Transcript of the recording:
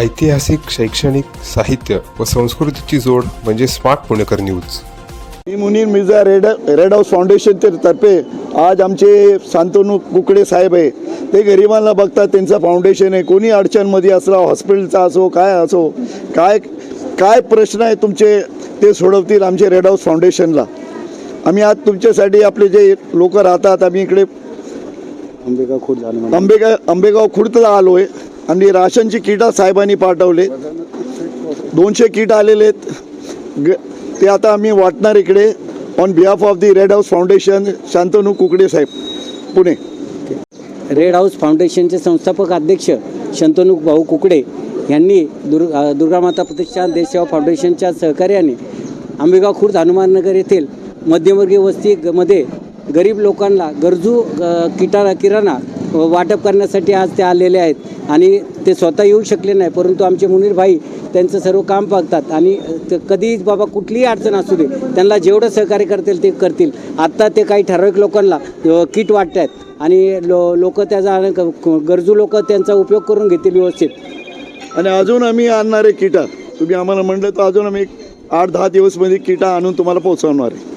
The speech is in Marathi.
ऐतिहासिक शैक्षणिक साहित्य व संस्कृतीची जोड म्हणजे स्मार्ट पुणेकर न्यूज. मी Munir Mirza red red house foundation तर्फे आज आमचे शांतनू कुकडे साहेब आहे. ते गरिबांना बघतात त्यांचं फाउंडेशन आहे. कोणी अडचणमध्ये असला हॉस्पिटलचा असो काय असो काय काय प्रश्न आहे तुमचे ते सोडवतील आमचे रेड हाऊस फाउंडेशनला. आम्ही आज तुमच्यासाठी आपले जे लोक राहतात आम्ही इकडे खूप झालं आंबेगाव आंबेगाव खुर्दला आलो आहे आणि राशनची किटा साहेबांनी पाठवले दोनशे किट आलेले आहेत. ग ते आता आम्ही वाटणार इकडे on behalf of the red house foundation Shantanu Kukde Saheb Pune. Red house फाउंडेशनचे संस्थापक अध्यक्ष शंतनू भाऊ कुकडे यांनी दुर् अ, दुर्गामाता प्रतिष्ठान देशसेवा फाउंडेशनच्या सहकार्याने आंबेगाव खुर्द हनुमाननगर येथील मध्यमवर्गीय वस्तीमध्ये गरीब लोकांना गरजू किटा किटाणा किराणा वाटप करण्यासाठी आज ते आलेले आहेत. आणि ते स्वतः येऊ शकले नाही परंतु आमचे मुनीर भाई त्यांचं सर्व काम बघतात आणि त- बाबा कुठलीही अडचण असू दे त्यांना जेवढं सहकार्य करतील ते करतील. आत्ता ते काही ठराविक लोकांना किट वाटत आहेत आणि लो लोक त्याचा गरजू लोक त्यांचा उपयोग करून घेतील व्यवस्थित. आणि अजून आम्ही आणणार आहे किटा तुम्ही आम्हाला म्हणलं तर अजून आम्ही आठ दहा दिवसमध्ये किटा आणून तुम्हाला पोहोचवणार आहे.